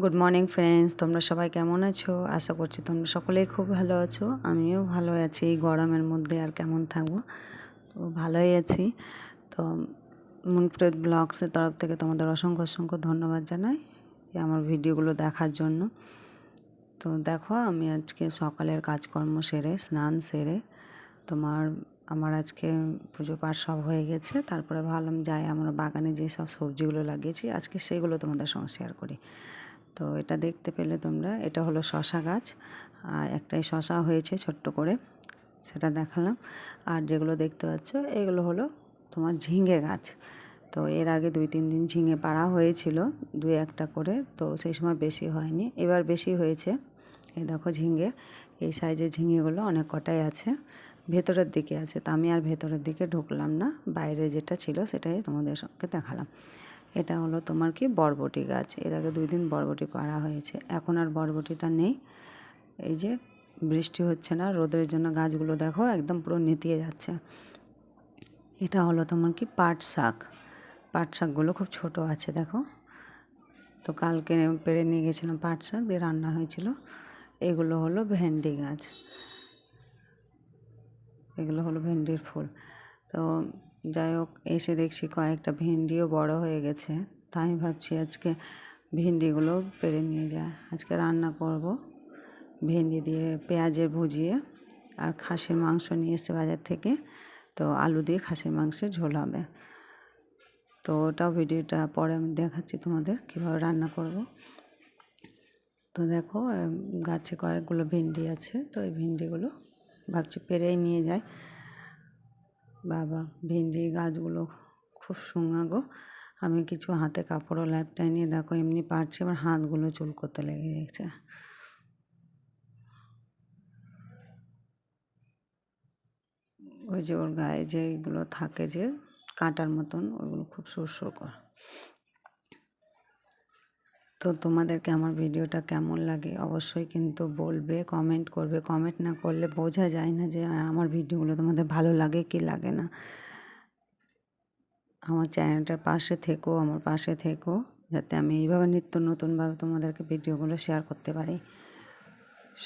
Good morning friends তোমরা সবাই কেমন আছো? আশা করছি তোমরা সকলেই খুব ভালো আছো। আমিও ভালো আছি। গরমের মধ্যে আর কেমন থাকব? তো ভালোই আছি। তো মুনপ্রেত ব্লগসের তরফ থেকে তোমাদের অসংখ্য অসংখ্য ধন্যবাদ জানাই আমার ভিডিওগুলো দেখার জন্য। তো দেখো, আমি আজকে সকালের কাজকর্ম সেরে, স্নান সেরে, তোমার, আমার আজকে পুজো পাঠ সব হয়ে গেছে। তারপরে ভাবলাম যাই, আমরা বাগানে যে সব সবজিগুলো লাগিয়েছি, আজকে সেগুলো তোমাদের সঙ্গে শেয়ার করি। তো এটা দেখতে পেলে তোমরা, এটা হলো শশা গাছ। আর একটাই শশা হয়েছে ছোট্ট করে, সেটা দেখালাম। আর যেগুলো দেখতে পাচ্ছ, এগুলো হলো তোমার ঝিঙে গাছ। তো এর আগে দুই তিন দিন ঝিঙে পাড়া হয়েছিল, দুই একটা করে, তো সেই সময় বেশি হয়নি। এবার বেশি হয়েছে। এই দেখো ঝিঙে, এই সাইজের ঝিঙেগুলো অনেক কটাই আছে, ভেতরের দিকে আছে। তা আমি আর ভেতরের দিকে ঢুকলাম না, বাইরে যেটা ছিল সেটাই তোমাদের সঙ্গে দেখালাম। এটা হলো তোমার কি বরবটি গাছ। এর আগে দুই দিন বরবটি পাড়া হয়েছে। এখন আর বরবটিটা নেই। এই যে বৃষ্টি হচ্ছে না, রোদের জন্য গাছগুলো দেখো একদম পুরো নেতিয়ে যাচ্ছে। এটা হলো তোমার কি পাট শাক। পাট শাকগুলো খুব ছোট আছে, দেখো। তো কালকে পেরে নিয়ে গেছিলাম পাট শাক, দিয়ে রান্না হয়েছিল। এগুলো হলো ভেন্ডি গাছ। এগুলো হলো ভেন্ডির ফুল। তো যাই হোক, এসে দেখছি কয়েকটা ভেন্ডিও বড় হয়ে গেছে। তাই ভাবছি আজকে ভেন্ডিগুলো পেরে নিয়ে যায় আজকে রান্না করব ভেন্ডি দিয়ে পেঁয়াজের ভুজিয়ে আর খাসির মাংস নিয়ে এসে বাজার থেকে। তো আলু দিয়ে খাসির মাংসের ঝোল হবে। তো ওটাও ভিডিওটা পরে আমি দেখাচ্ছি তোমাদের কীভাবে রান্না করব। তো দেখো গাছে কয়েকগুলো ভেন্ডি আছে। তো এই ভেন্ডিগুলো ভাবছি পেরেই নিয়ে যায় বাবা, ভেন্ডি গাছগুলো খুব গো। আমি কিছু হাতে কাপড়ও ল্যাপটাই নিয়ে, দেখো এমনি পারছি আমার হাতগুলো চুল করতে লেগে গেছে। ওই যে ওর গায়ে যেগুলো থাকে যে কাঁটার মতন ওইগুলো খুব সুরসুর করে। তো তোমাদেরকে আমার ভিডিওটা কেমন লাগে অবশ্যই কিন্তু বলবে কমেন্ট করবে। কমেন্ট না করলে বোঝা যায় না যে আমার ভিডিওগুলো তোমাদের ভালো লাগে কি লাগে না। আমার চ্যানেলটার পাশে থেকো, আমার পাশে থেকো, যাতে আমি এইভাবে নিত্য নতুনভাবে তোমাদেরকে ভিডিওগুলো শেয়ার করতে পারি।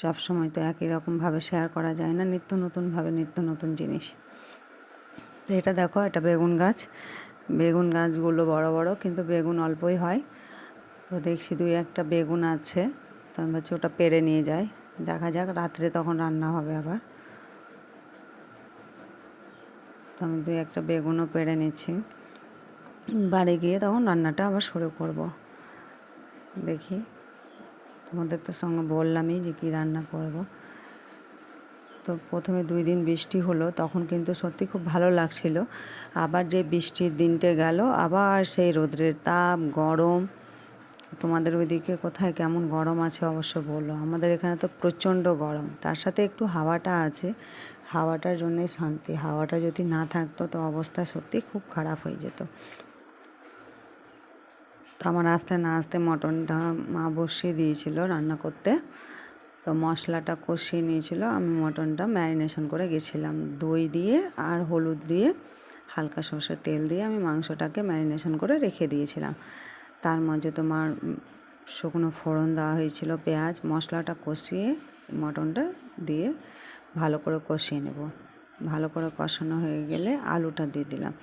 সব সময় তো একই রকমভাবে শেয়ার করা যায় না, নিত্য নতুনভাবে নিত্য নতুন জিনিস। তো এটা দেখো, এটা বেগুন গাছ। বেগুন গাছগুলো বড় বড়, কিন্তু বেগুন অল্পই হয়। তো দেখছি দুই একটা বেগুন আছে। তো আমি ভাবছি ওটা পেরে নিয়ে যাই। দেখা যাক, রাত্রে তখন রান্না হবে আবার। তো আমি দুই একটা বেগুনও পেরে নিচ্ছি। বাড়ি গিয়ে তখন রান্নাটা আবার শুরু করব। দেখি। তোমাদের তো সঙ্গে বললামই যে কী রান্না করব। তো প্রথমে দুই দিন বৃষ্টি হলো, তখন কিন্তু সত্যি খুব ভালো লাগছিল। আবার যে বৃষ্টির দিনটে গেল, আবার সেই রোদ্রের তাপ, গরম তোমাদের ওইদিকে কোথায় কেমন গরম আছে অবশ্য বলো। আমাদের এখানে তো প্রচণ্ড গরম। তার সাথে একটু হাওয়াটা আছে। হাওয়াটার জন্যই শান্তি। হাওয়াটা যদি না থাকতো, তো অবস্থা সত্যি খুব খারাপ হয়ে যেত। তো আমার আস্তে না আস্তে মটনটা মা বসিয়ে দিয়েছিল রান্না করতে। তো মশলাটা কষিয়ে নিয়েছিল। আমি মটনটা ম্যারিনেশন করে গেছিলাম। দই দিয়ে আর হলুদ দিয়ে হালকা সর্ষের তেল দিয়ে আমি মাংসটাকে ম্যারিনেশন করে রেখে দিয়েছিলাম। তার মাঝে তোমার শুকনো ফোড়ন দেওয়া হয়েছিল, পেঁয়াজ, মশলাটা কষিয়ে, মটনটা দিয়ে ভালো করে কষিয়ে নেব। ভালো করে কষানো হয়ে গেলে আলুটা দিয়ে দিলাম।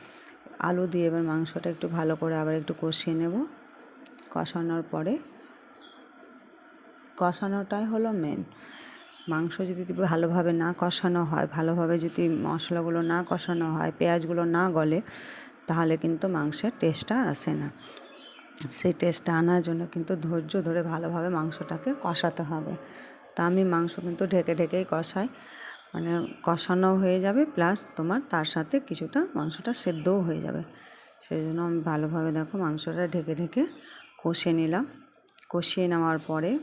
আলু দিয়ে এবার মাংসটা একটু ভালো করে আবার একটু কষিয়ে নেব। কষানোর পরে, কষানোটাই হলো মেন মাংস যদি ভালোভাবে না কষানো হয়, ভালোভাবে যদি মশলাগুলো না কষানো হয়, পেঁয়াজগুলো না গলে, তাহলে কিন্তু মাংসের টেস্টটা আসে না। সেই টেস্টটা আনার জন্য কিন্তু ধৈর্য ধরে ভালোভাবে মাংসটাকে কষাতে হবে। তা আমি মাংস কিন্তু ঢেকে ঢেকেই কষাই। মানে কষানো হয়ে যাবে প্লাস তোমার তার সাথে কিছুটা মাংসটা সেদ্ধও হয়ে যাবে। সেই জন্য আমি ভালোভাবে দেখো মাংসটা ঢেকে ঢেকে কষে নিলাম। কষিয়ে নেওয়ার পরে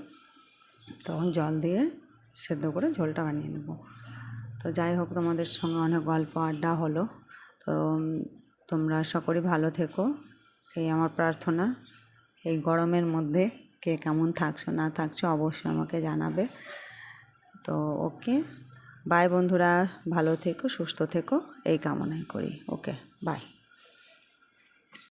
তখন জল দিয়ে সেদ্ধ করে ঝোলটা বানিয়ে নেব। তো যাই হোক, তোমাদের সঙ্গে অনেক গল্প আড্ডা হলো। তো তোমরা সকলেই ভালো থেকো। এই আমার প্রার্থনা, এই গরমের মধ্যে কে কেমন থাকছো, না থাকছো অবশ্যই আমাকে জানাবে। তো ওকে, বাই বন্ধুরা, ভালো থেকো, সুস্থ থেকো, এই কামনাই করি। Okay, bye.